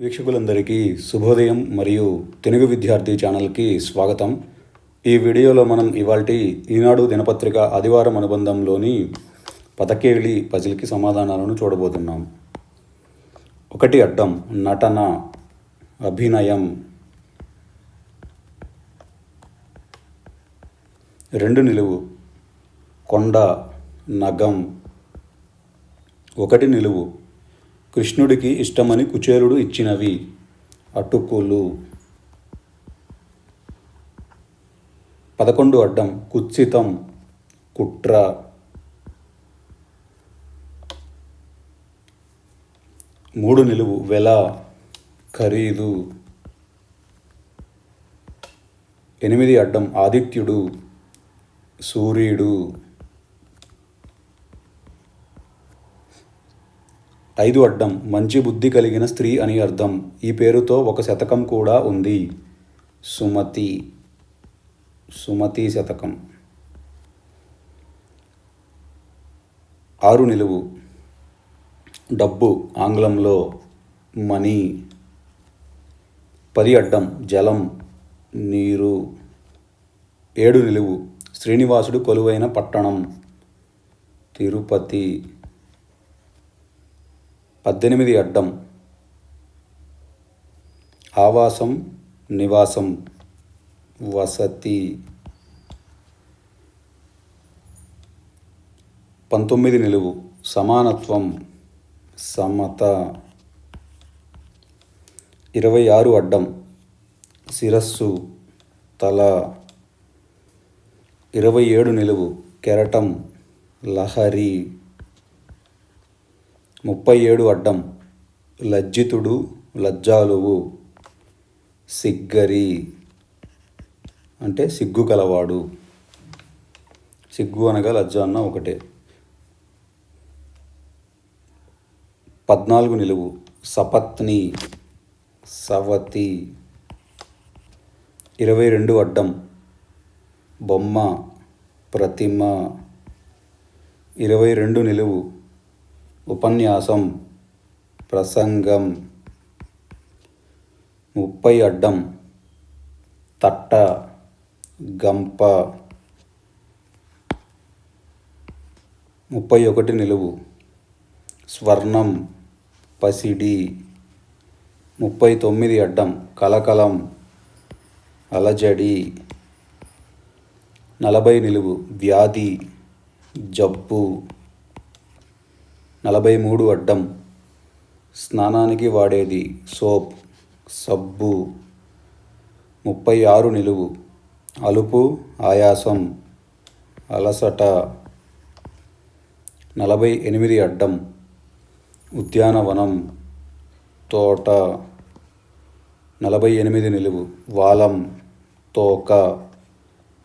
వీక్షకులందరికీ శుభోదయం మరియు తెలుగు విద్యార్థి ఛానల్కి స్వాగతం. ఈ వీడియోలో మనం ఇవాల్టి ఈనాడు దినపత్రిక ఆదివారం అనుబంధంలోని పదకేళి పజిల్కి సమాధానాలను చూడబోతున్నాం. ఒకటి అడ్డం నటన అభినయం. రెండు నిలువు కొండ నగం. ఒకటి నిలువు కృష్ణుడికి ఇష్టమని కుచేరుడు ఇచ్చినవి. అటుకులు. పదకొండు అడ్డం. కుత్సితం. కుట్ర. మూడు నిలువు. వెల. ఖరీదు. ఎనిమిది అడ్డం. ఆదిత్యుడు. సూర్యుడు. ఐదు అడ్డం మంచి బుద్ధి కలిగిన స్త్రీ అని అర్థం. ఈ పేరుతో ఒక శతకం కూడా ఉంది. సుమతి. సుమతి శతకం. ఆరు నిలువు. డబ్బు ఆంగ్లంలో మనీ. పది అడ్డం జలం నీరు. ఏడు నిలువు. శ్రీనివాసుడు కొలువైన పట్టణం. తిరుపతి. పద్దెనిమిది అడ్డం. ఆవాసం నివాసం వసతి. పంతొమ్మిది నిలువు. సమానత్వం సమత. ఇరవై ఆరు అడ్డం. శిరస్సు తల. ఇరవై ఏడు నిలువు. కెరటం లహరి. ముప్పై ఏడు అడ్డం. లజ్జితుడు లజ్జాలువు. సిగ్గరి. అంటే సిగ్గు కలవాడు. సిగ్గు అనగా లజ్జ అన్న ఒకటే. పద్నాలుగు నిలువు. సపత్ని. సవతి. ఇరవై రెండు అడ్డం. బొమ్మ. ప్రతిమ. ఇరవై రెండు నిలువు. ఉపన్యాసం ప్రసంగం ముప్పై అడ్డం తట్ట గంప ముప్పై ఒకటి నిలువు స్వర్ణం పసిడి ముప్పై తొమ్మిది అడ్డం కలకలం అలజడి నలభై నిలువు వ్యాధి జబ్బు నలభై మూడు అడ్డం. స్నానానికి వాడేది సోప్ సబ్బు. ముప్పై ఆరు నిలువు. అలుపు ఆయాసం. అలసట. నలభై ఎనిమిది అడ్డం. ఉద్యానవనం. తోట. నలభై ఎనిమిది నిలువు. వాలం. తోక.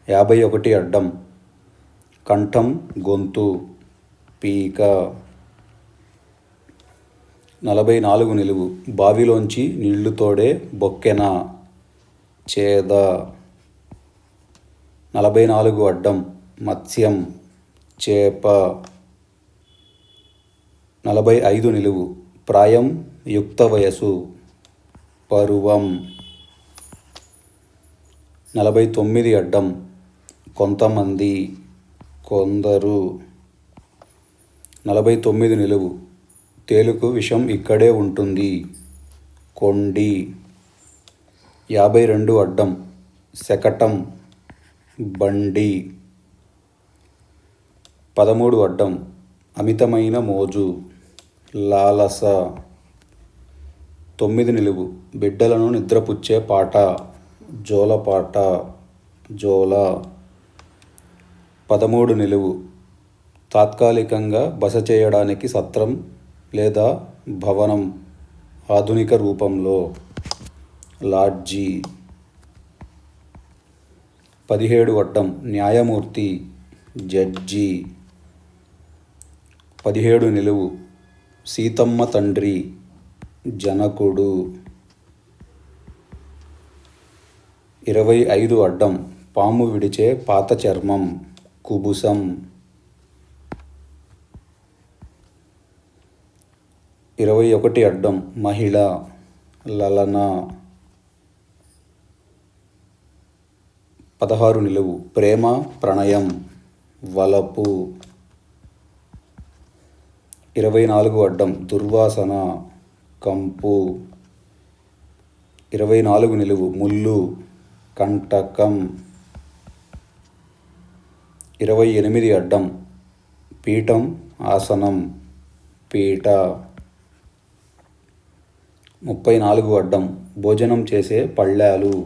యాభై ఒకటి అడ్డం. కంఠం గొంతు. పీక. నలభై నాలుగు నిలువు. బావిలోంచి నీళ్ళు తోడే బొక్కెన చేద. నలభై నాలుగు అడ్డం మత్స్యం చేప. నలభై ఐదు నిలువు. ప్రాయం యుక్త వయసు పరువం. నలభై తొమ్మిది అడ్డం కొంతమంది కొందరు. నలభై తొమ్మిది నిలువు. తేలుకు విషం ఇక్కడే ఉంటుంది. కొండి. యాభై రెండు అడ్డం. శకటం. బండి. పదమూడు అడ్డం. అమితమైన మోజు. లాలస. తొమ్మిది నిలువు. బిడ్డలను నిద్రపుచ్చే పాట. జోలపాట జోల. పదమూడు నిలువు. తాత్కాలికంగా బస చేయడానికి సత్రం లేదా భవనం ఆధునిక రూపంలో? లాడ్జీ పదిహేడు అడ్డం న్యాయమూర్తి జడ్జి పదిహేడు నిలువు. సీతమ్మ తండ్రి జనకుడు. ఇరవై ఐదు అడ్డం పాము విడిచే పాత చర్మం. కుబుసం. ఇరవై ఒకటి అడ్డం మహిళ లలన పదహారు నిలువు. ప్రేమ ప్రణయం వలపు. ఇరవై నాలుగు అడ్డం దుర్వాసన కంపు. ఇరవై నాలుగు నిలువు ముళ్ళు కంటకం. ఇరవై ఎనిమిది అడ్డం పీఠం ఆసనం పీట ముప్పై నాలుగు అడ్డం భోజనం చేసే పళ్ళాలు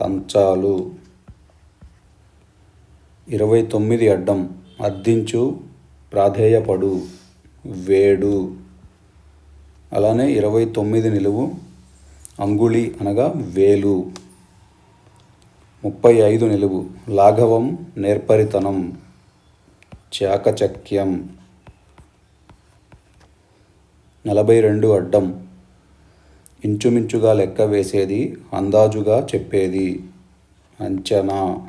కంచాలు. ఇరవై తొమ్మిది అడ్డం అర్థించు ప్రాధేయపడు వేడు. అలానే ఇరవై తొమ్మిది నిలువు అంగుళి అనగా వేలు. ముప్పై ఐదు నిలువు లాఘవం నేర్పరితనం చాకచక్యం. నలభై రెండు అడ్డం ఇంచుమించుగా లెక్క వేసేది అందాజుగా చెప్పేది. అంచనా.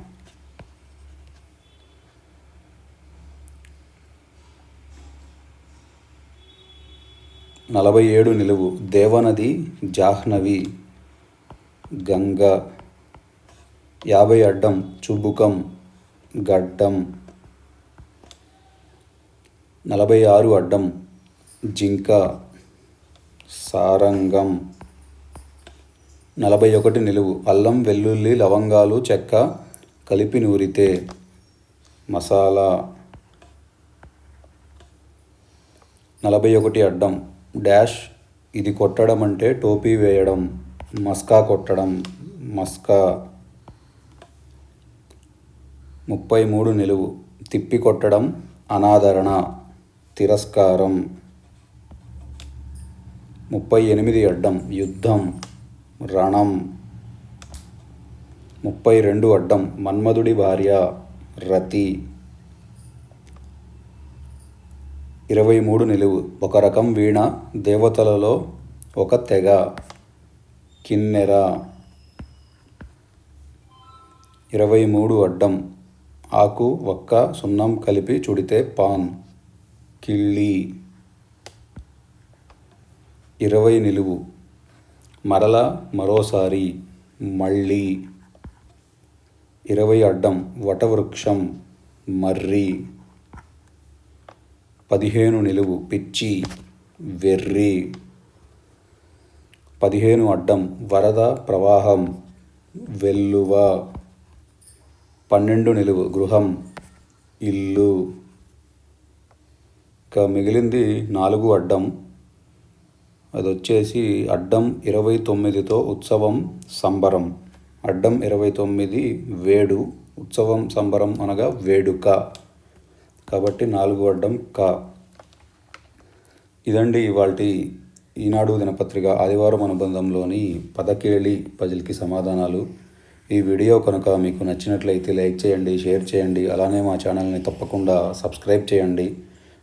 నలభై ఏడు నిలువు. దేవనది జాహ్నవి. గంగ. యాభై అడ్డం చుబుకం. గడ్డం. నలభై ఆరు అడ్డం జింక. సారంగం. నలభై ఒకటి నిలువు. అల్లం వెల్లుల్లి లవంగాలు చెక్క కలిపి నూరితే మసాలా నలభై ఒకటి అడ్డం. డాష్ ఇది కొట్టడం అంటే టోపీ వేయడం. మస్కా కొట్టడం. మస్కా ముప్పై మూడు నిలువు. తిప్పి కొట్టడం అనాదరణ. తిరస్కారం ముప్పై ఎనిమిది అడ్డం. యుద్ధం. రణం. ముప్పై రెండు అడ్డం. మన్మధుడి భార్య రతి. ఇరవై మూడు నిలువు. ఒక రకం వీణ దేవతలలో ఒక తెగ. కిన్నెర. ఇరవై మూడు అడ్డం. ఆకు ఒక్క సున్నం కలిపి చుడితే పాన్. కిళ్ళి. ఇరవై నిలువు. మరలా మరోసారి మళ్ళీ ఇరవై అడ్డం వటవృక్షం మర్రి పదిహేను నిలువు పిచ్చి వెర్రి పదిహేను అడ్డం వరద ప్రవాహం వెల్లువ పన్నెండు నిలువు గృహం ఇల్లు. ఇక మిగిలింది నాలుగు అడ్డం అది వచ్చేసి అడ్డం ఇరవై తొమ్మిదితో ఉత్సవం సంబరం. అడ్డం ఇరవై తొమ్మిది వేడు ఉత్సవం సంబరం అనగా వేడుక. కాబట్టి నాలుగు అడ్డం క. ఇదండి ఇవాళ ఈనాడు దినపత్రిక ఆదివారం అనుబంధంలోని పదకేళి పజిల్కి సమాధానాలు. ఈ వీడియో కనుక మీకు నచ్చినట్లయితే లైక్ చేయండి షేర్ చేయండి అలానే మా ఛానల్ని తప్పకుండా సబ్స్క్రైబ్ చేయండి.